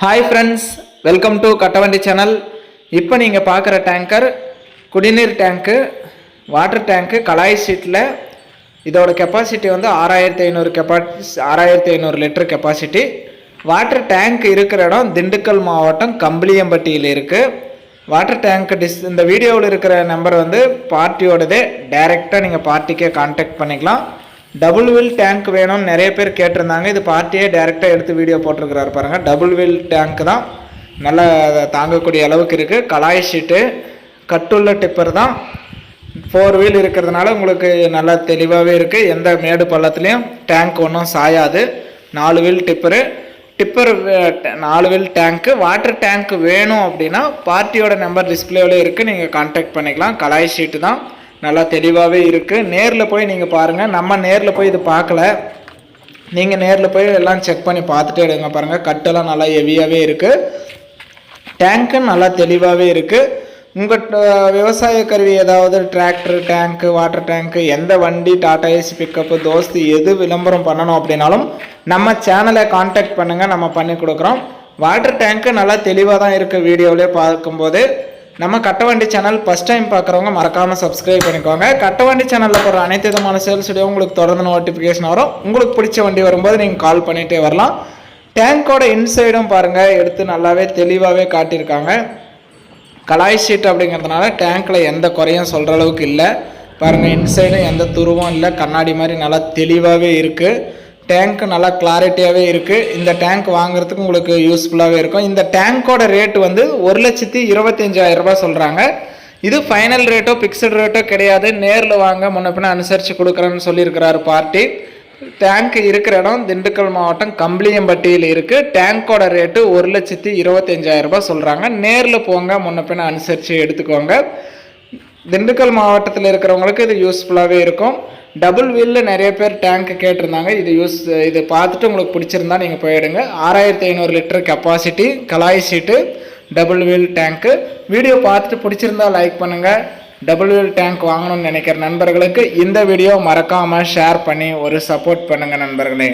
Hi friends welcome to Kattavandi channel இப்போ நீங்கள் பார்க்குற டேங்கர் குடிநீர் டேங்க்கு வாட்டர் டேங்க்கு கலாய் சீட்டில் இதோட கெப்பாசிட்டி வந்து ஆறாயிரத்தி ஐநூறு கெப்பாசி ஆறாயிரத்தி ஐநூறு லிட்டர் கெப்பாசிட்டி வாட்டர் டேங்க் இருக்கிற இடம் திண்டுக்கல் மாவட்டம் கம்பளியம்பட்டியில் இருக்குது வாட்டர் டேங்க் டிஸ் இந்த வீடியோவில் இருக்கிற நம்பர் வந்து பார்ட்டியோடதே டைரெக்டாக நீங்கள் பார்ட்டிக்கே கான்டாக்ட் பண்ணிக்கலாம். டபுள் வில் டேங்க் வேணும்னு நிறைய பேர் கேட்டிருந்தாங்க. இது பார்ட்டியே டேரெக்டாக எடுத்து வீடியோ போட்டிருக்கிறாரு பாருங்கள் டபுள் வில் டேங்க் தான். நல்லா தாங்கக்கூடிய அளவுக்கு இருக்குது கலாய் ஷீட்டு கட்டுள்ள டிப்பர் தான். ஃபோர் வீல் இருக்கிறதுனால உங்களுக்கு நல்லா தெளிவாகவே இருக்குது எந்த மேடு பள்ளத்துலேயும் டேங்க் ஒன்றும் சாயாது. நாலு வீல் டிப்பரு டிப்பர் நாலு வீல் டேங்க்கு வாட்டர் டேங்க் வேணும் அப்படின்னா பார்ட்டியோட நம்பர் டிஸ்பிளேவில் இருக்குது நீங்கள் கான்டாக்ட் பண்ணிக்கலாம். கலாய் ஷீட்டு தான். நல்லா தெளிவாகவே இருக்குது நேரில் போய் நீங்கள் பாருங்கள் நம்ம நேரில் போய் இது பார்க்கல நீங்கள் நேரில் போய் எல்லாம் செக் பண்ணி பார்த்துட்டே எடுங்க பாருங்கள் கட்டெல்லாம் நல்லா ஹெவியாகவே இருக்குது டேங்க்கு நல்லா தெளிவாகவே இருக்குது உங்கள் விவசாய கருவி ஏதாவது டிராக்டர் டேங்க்கு வாட்டர் டேங்க்கு எந்த வண்டி டாடா ஏசி பிக்கப்பு தோஸ்து எது விளம்பரம் பண்ணணும் அப்படின்னாலும் நம்ம சேனலை காண்டாக்ட் பண்ணுங்கள் நம்ம பண்ணி கொடுக்குறோம். வாட்டர் டேங்க்கு நல்லா தெளிவாக தான் இருக்குது வீடியோவிலே பார்க்கும்போது நம்ம கட்டவண்டி சேனல் ஃபஸ்ட் டைம் பார்க்குறவங்க மறக்காமல் சப்ஸ்கிரைப் பண்ணிக்கோங்க. கட்டவண்டி சேனலில் போகிற அனைத்து விதமான சேல்ஸுடைய உங்களுக்கு தொடர்ந்து நோட்டிஃபிகேஷன் வரும். உங்களுக்கு பிடிச்ச வண்டி வரும்போது நீங்கள் கால் பண்ணிகிட்டே வரலாம். டேங்கோட இன்சைடும் பாருங்கள் எடுத்து நல்லாவே தெளிவாகவே காட்டியிருக்காங்க. கலாய் ஷீட் அப்படிங்கிறதுனால டேங்க்கில் எந்த குறையும் சொல்கிற அளவுக்கு இல்லை. பாருங்கள் இன்சைடும் எந்த துருவம் இல்லை. கண்ணாடி மாதிரி நல்லா தெளிவாகவே இருக்குது டேங்க் நல்லா கிளாரிட்டியாகவே இருக்குது இந்த டேங்க் வாங்குறதுக்கு உங்களுக்கு யூஸ்ஃபுல்லாகவே இருக்கும். இந்த டேங்க்கோட ரேட்டு வந்து ஒரு லட்சத்தி இருபத்தஞ்சாயிரரூபா சொல்கிறாங்க இது ஃபைனல் ரேட்டோ பிக்சட் ரேட்டோ கிடையாது. நேரில் வாங்க முன்ன பின்ன அனுசரித்து கொடுக்குறேன்னு சொல்லியிருக்கிறாரு பார்ட்டி. டேங்க் இருக்கிற இடம் திண்டுக்கல் மாவட்டம் கம்பளியம்பட்டியில் இருக்குது டேங்கோட ரேட்டு ஒரு லட்சத்தி இருபத்தஞ்சாயிரரூபா சொல்கிறாங்க நேரில் போங்க முன்ன பின்ன அனுசரித்து எடுத்துக்கோங்க. திண்டுக்கல் மாவட்டத்தில் இருக்கிறவங்களுக்கு இது யூஸ்ஃபுல்லாகவே இருக்கும். டபுள் வீலில் நிறைய பேர் டேங்க் கேட்டிருந்தாங்க. இது யூஸ் இது பார்த்துட்டு உங்களுக்கு பிடிச்சிருந்தா நீங்கள் போயிடுங்க. ஆறாயிரத்தி ஐநூறு லிட்டர் கெப்பாசிட்டி கலாய் சீட்டு டபுள் வீல் டேங்க்கு வீடியோ பார்த்துட்டு பிடிச்சிருந்தா லைக் பண்ணுங்கள் டபுள் வீல் டேங்க் வாங்கணும்னு நினைக்கிற நண்பர்களுக்கு இந்த வீடியோ மறக்காமல் ஷேர் பண்ணி ஒரு சப்போர்ட் பண்ணுங்கள் நண்பர்களே.